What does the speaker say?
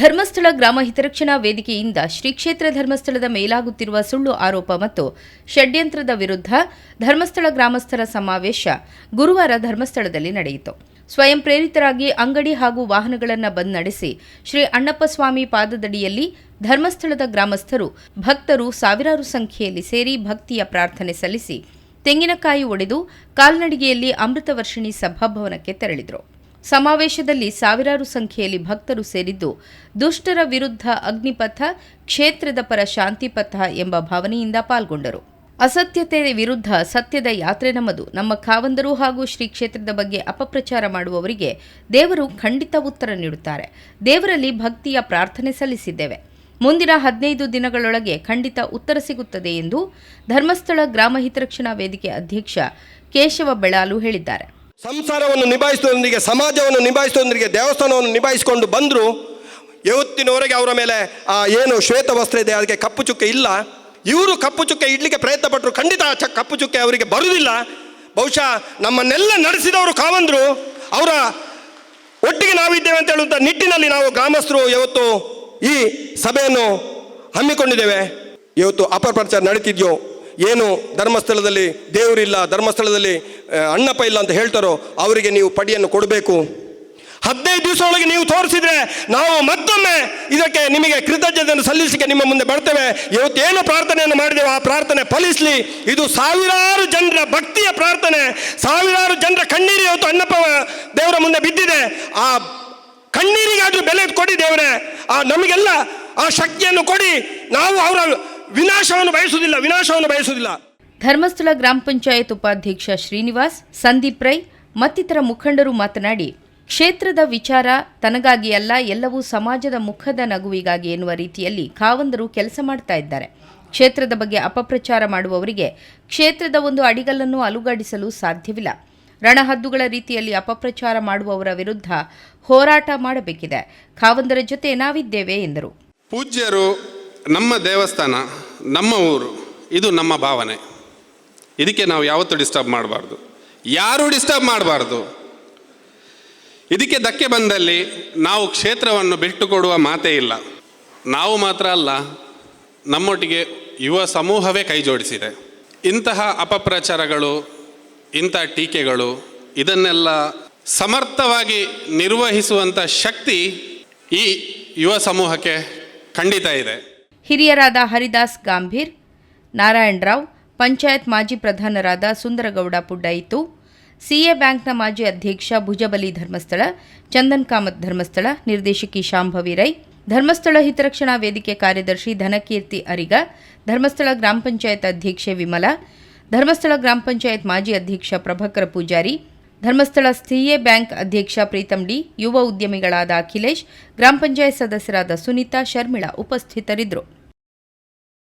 ಧರ್ಮಸ್ಥಳ ಗ್ರಾಮ ಹಿತರಕ್ಷಣಾ ವೇದಿಕೆಯಿಂದ ಶ್ರೀ ಕ್ಷೇತ್ರ ಧರ್ಮಸ್ಥಳದ ಮೇಲಾಗುತ್ತಿರುವ ಸುಳ್ಳು ಆರೋಪ ಮತ್ತು ಷಡ್ಯಂತ್ರದ ವಿರುದ್ಧ ಧರ್ಮಸ್ಥಳ ಗ್ರಾಮಸ್ಥರ ಸಮಾವೇಶ ಗುರುವಾರ ಧರ್ಮಸ್ಥಳದಲ್ಲಿ ನಡೆಯಿತು. ಸ್ವಯಂ ಪ್ರೇರಿತರಾಗಿ ಅಂಗಡಿ ಹಾಗೂ ವಾಹನಗಳನ್ನು ಬಂದ್ ನಡೆಸಿ ಶ್ರೀ ಅಣ್ಣಪ್ಪಸ್ವಾಮಿ ಪಾದದಡಿಯಲ್ಲಿ ಧರ್ಮಸ್ಥಳದ ಗ್ರಾಮಸ್ಥರು ಭಕ್ತರು ಸಾವಿರಾರು ಸಂಖ್ಯೆಯಲ್ಲಿ ಸೇರಿ ಭಕ್ತಿಯ ಪ್ರಾರ್ಥನೆ ಸಲ್ಲಿಸಿ ತೆಂಗಿನಕಾಯಿ ಒಡೆದು ಕಾಲ್ನಡಿಗೆಯಲ್ಲಿ ಅಮೃತ ವರ್ಷಿಣಿ ಸಭಾಭವನಕ್ಕೆ ತೆರಳಿದರು. ಸಮಾವೇಶದಲ್ಲಿ ಸಾವಿರಾರು ಸಂಖ್ಯೆಯಲ್ಲಿ ಭಕ್ತರು ಸೇರಿದ್ದು, ದುಷ್ಟರ ವಿರುದ್ಧ ಅಗ್ನಿಪಥ, ಕ್ಷೇತ್ರದ ಪರ ಶಾಂತಿಪಥ ಎಂಬ ಭಾವನೆಯಿಂದ ಪಾಲ್ಗೊಂಡರು. ಅಸತ್ಯತೆ ವಿರುದ್ಧ ಸತ್ಯದ ಯಾತ್ರೆ ನಮ್ಮದು ನಮ್ಮ ಖಾವಂದರು ಹಾಗೂ ಶ್ರೀ ಕ್ಷೇತ್ರದ ಬಗ್ಗೆ ಅಪಪ್ರಚಾರ ಮಾಡುವವರಿಗೆ ದೇವರು ಖಂಡಿತ ಉತ್ತರ ನೀಡುತ್ತಾರೆ. ದೇವರಲ್ಲಿ ಭಕ್ತಿಯ ಪ್ರಾರ್ಥನೆ ಸಲ್ಲಿಸಿದ್ದೇವೆ. ಮುಂದಿನ ಹದಿನೈದು ದಿನಗಳೊಳಗೆ ಖಂಡಿತ ಉತ್ತರ ಸಿಗುತ್ತದೆ ಎಂದು ಧರ್ಮಸ್ಥಳ ಗ್ರಾಮ ಹಿತರಕ್ಷಣಾ ವೇದಿಕೆ ಅಧ್ಯಕ್ಷ ಕೇಶವ ಬೆಳಾಲು ಹೇಳಿದ್ದಾರೆ. ಸಂಸಾರವನ್ನು ನಿಭಾಯಿಸುವುದರೊಂದಿಗೆ, ಸಮಾಜವನ್ನು ನಿಭಾಯಿಸುವುದರೊಂದಿಗೆ, ದೇವಸ್ಥಾನವನ್ನು ನಿಭಾಯಿಸಿಕೊಂಡು ಬಂದರು ಯಾವತ್ತಿನವರೆಗೆ ಅವರ ಮೇಲೆ, ಆ, ಏನು ಶ್ವೇತ ವಸ್ತ್ರ ಇದೆ, ಅದಕ್ಕೆ ಕಪ್ಪು ಚುಕ್ಕೆ ಇಲ್ಲ. ಇವರು ಕಪ್ಪು ಚುಕ್ಕೆ ಇಡ್ಲಿಕ್ಕೆ ಪ್ರಯತ್ನ ಪಟ್ಟರು ಖಂಡಿತ ಆ ಚ, ಕಪ್ಪು ಚುಕ್ಕೆ ಅವರಿಗೆ ಬರುವುದಿಲ್ಲ. ಬಹುಶಃ ನಮ್ಮನ್ನೆಲ್ಲ ನಡೆಸಿದವರು ಕಾವಂದರು. ಅವರ ಒಟ್ಟಿಗೆ ನಾವಿದ್ದೇವೆ ಅಂತ ಹೇಳುವಂಥ ನಿಟ್ಟಿನಲ್ಲಿ ನಾವು ಗ್ರಾಮಸ್ಥರು ಇವತ್ತು ಈ ಸಭೆಯನ್ನು ಹಮ್ಮಿಕೊಂಡಿದ್ದೇವೆ. ಇವತ್ತು ಅಪಪ್ರಚಾರ ನಡೀತಿದ್ಯೋ ಏನು ಧರ್ಮಸ್ಥಳದಲ್ಲಿ ದೇವರಿಲ್ಲ, ಧರ್ಮಸ್ಥಳದಲ್ಲಿ ಅಣ್ಣಪ್ಪ ಇಲ್ಲ ಅಂತ ಹೇಳ್ತಾರೋ ಅವರಿಗೆ ನೀವು ಪಡಿಯನ್ನು ಕೊಡಬೇಕು. ಹದಿನೈದು ದಿವಸ ಒಳಗೆ ನೀವು ತೋರಿಸಿದ್ರೆ ನಾವು ಮತ್ತೊಮ್ಮೆ ಇದಕ್ಕೆ ನಿಮಗೆ ಕೃತಜ್ಞತೆಯನ್ನು ಸಲ್ಲಿಸಲಿಕ್ಕೆ ನಿಮ್ಮ ಮುಂದೆ ಬರ್ತೇವೆ. ಇವತ್ತೇನು ಪ್ರಾರ್ಥನೆಯನ್ನು ಮಾಡಿದೆವು ಆ ಪ್ರಾರ್ಥನೆ ಫಲಿಸಲಿ. ಇದು ಸಾವಿರಾರು ಜನರ ಭಕ್ತಿಯ ಪ್ರಾರ್ಥನೆ. ಸಾವಿರಾರು ಜನರ ಕಣ್ಣೀರು ಇವತ್ತು ಅಣ್ಣಪ್ಪ ದೇವರ ಮುಂದೆ ಬಿದ್ದಿದೆ. ಆ ಕಣ್ಣೀರಿಗಾದ್ರೂ ಬೆಲೆ ಕೊಡಿ ದೇವರೇ. ಆ ನಮಗೆಲ್ಲ ಆ ಶಕ್ತಿಯನ್ನು ಕೊಡಿ. ನಾವು ಅವರ ವಿನಾಶವನ್ನು ಬಯಸುವುದಿಲ್ಲ ವಿನಾಶವನ್ನು ಬಯಸುವುದಿಲ್ಲ. ಧರ್ಮಸ್ಥಳ ಗ್ರಾಮ ಪಂಚಾಯತ್ ಉಪಾಧ್ಯಕ್ಷ ಶ್ರೀನಿವಾಸ್ ಸಂದೀಪ್ ರೈ ಮತ್ತಿತರ ಮುಖಂಡರು ಮಾತನಾಡಿ ಕ್ಷೇತ್ರದ ವಿಚಾರ ತನಗಾಗಿ ಅಲ್ಲ ಎಲ್ಲವೂ ಸಮಾಜದ ಮುಖದ ನಗುವಿಗಾಗಿ ಎನ್ನುವ ರೀತಿಯಲ್ಲಿ ಕಾವಂದರು ಕೆಲಸ ಮಾಡ್ತಾ ಇದ್ದಾರೆ. ಕ್ಷೇತ್ರದ ಬಗ್ಗೆ ಅಪಪ್ರಚಾರ ಮಾಡುವವರಿಗೆ ಕ್ಷೇತ್ರದ ಒಂದು ಅಡಿಗಲ್ಲನ್ನು ಅಲುಗಾಡಿಸಲು ಸಾಧ್ಯವಿಲ್ಲ. ರಣಹದ್ದುಗಳ ರೀತಿಯಲ್ಲಿ ಅಪಪ್ರಚಾರ ಮಾಡುವವರ ವಿರುದ್ಧ ಹೋರಾಟ ಮಾಡಬೇಕಿದೆ. ಕಾವಂದರ ಜೊತೆ ನಾವಿದ್ದೇವೆ ಎಂದರು. ಪೂಜ್ಯರು ನಮ್ಮ ದೇವಸ್ಥಾನ, ನಮ್ಮ ಊರು, ಇದು ನಮ್ಮ ಭಾವನೆ. ಇದಕ್ಕೆ ನಾವು ಯಾವತ್ತೂ ಡಿಸ್ಟರ್ಬ್ ಮಾಡಬಾರ್ದು. ಯಾರೂ ಡಿಸ್ಟರ್ಬ್ ಮಾಡಬಾರ್ದು? ಇದಕ್ಕೆ ಧಕ್ಕೆ ಬಂದಲ್ಲಿ ನಾವು ಕ್ಷೇತ್ರವನ್ನು ಬಿಟ್ಟು ಕೊಡುವ ಮಾತೇ ಇಲ್ಲ. ನಾವು ಮಾತ್ರ ಅಲ್ಲ, ನಮ್ಮೊಟ್ಟಿಗೆ ಯುವ ಸಮೂಹವೇ ಕೈ ಜೋಡಿಸಿದೆ. ಇಂತಹ ಅಪಪ್ರಚಾರಗಳು, ಇಂಥ ಟೀಕೆಗಳು, ಇದನ್ನೆಲ್ಲ ಸಮರ್ಥವಾಗಿ ನಿರ್ವಹಿಸುವಂಥ ಶಕ್ತಿ ಈ ಯುವ ಸಮೂಹಕ್ಕೆ ಖಂಡಿತ ಇದೆ. ಹಿರಿಯರಾದ ಹರಿದಾಸ್ ಗಾಂಭೀರ್, ನಾರಾಯಣ್ ರಾವ್, ಪಂಚಾಯತ್ ಮಾಜಿ ಪ್ರಧಾನರಾದ ಸುಂದರಗೌಡ ಪುಡ್ಡಯಿತು, ಸಿಎ ಬ್ಯಾಂಕ್ನ ಮಾಜಿ ಅಧ್ಯಕ್ಷ ಭುಜಬಲಿ ಧರ್ಮಸ್ಥಳ, ಚಂದನ್ ಕಾಮತ್ ಧರ್ಮಸ್ಥಳ, ನಿರ್ದೇಶಕಿ ಶಾಂಭವಿ ರೈ, ಧರ್ಮಸ್ಥಳ ಹಿತರಕ್ಷಣಾ ವೇದಿಕೆ ಕಾರ್ಯದರ್ಶಿ ಧನಕೀರ್ತಿ ಅರಿಗ, ಧರ್ಮಸ್ಥಳ ಗ್ರಾಮ ಪಂಚಾಯತ್ ಅಧ್ಯಕ್ಷೆ ವಿಮಲ, ಧರ್ಮಸ್ಥಳ ಗ್ರಾಮ ಪಂಚಾಯತ್ ಮಾಜಿ ಅಧ್ಯಕ್ಷ ಪ್ರಭಾಕರ ಪೂಜಾರಿ, ಧರ್ಮಸ್ಥಳ ಸಿಎ ಬ್ಯಾಂಕ್ ಅಧ್ಯಕ್ಷ ಪ್ರೀತಂ ಡಿ, ಯುವ ಉದ್ಯಮಿಗಳಾದ ಅಖಿಲೇಶ್, ಗ್ರಾಮ ಪಂಚಾಯತ್ ಸದಸ್ಯರಾದ ಸುನೀತಾ, ಶರ್ಮಿಳಾ ಉಪಸ್ಥಿತರಿದ್ದರು.